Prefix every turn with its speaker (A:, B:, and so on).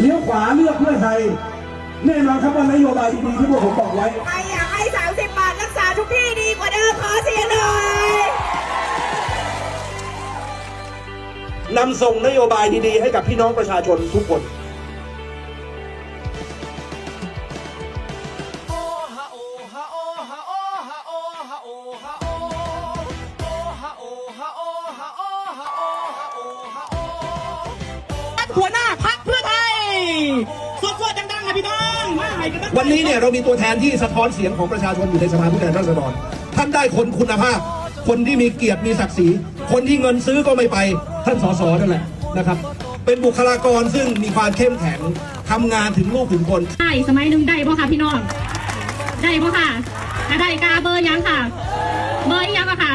A: เลี้ยวขวาเลือกเพื่อไทยแน่นอนครับว่านโยบายดีๆที่พวกผมบอกไว้
B: ใครอยากให้ 30 บาทรักษาทุกที่ดีกว่าเดิมขอเสียงหน่อย
A: นำส่งนโยบายดีๆ ให้กับพี่น้องประชาชนทุกคน วันนี้เนี่ยเรามีตัวแทนที่สะท้อนเสียงของประชาชนอยู่ในสภาผู้แทนราษฎรท่านได้คนคุณภาพ คนที่มีเกียรติมีศักดิ์ศรีคนที่เงินซื้อก็ไม่ไปท่านสสนั่นแหละนะครับเป็นบุคลากรซึ่งมีความเข้มแข็งทำงานถึงลูกถึงคน
C: ได้สมัยหนึ่งได้ป่ะค่ะพี่น้องได้ป่ะค่ะถ้าได้กาเบอร์ยังค่ะ เบอร์อีกยังอะค่ะ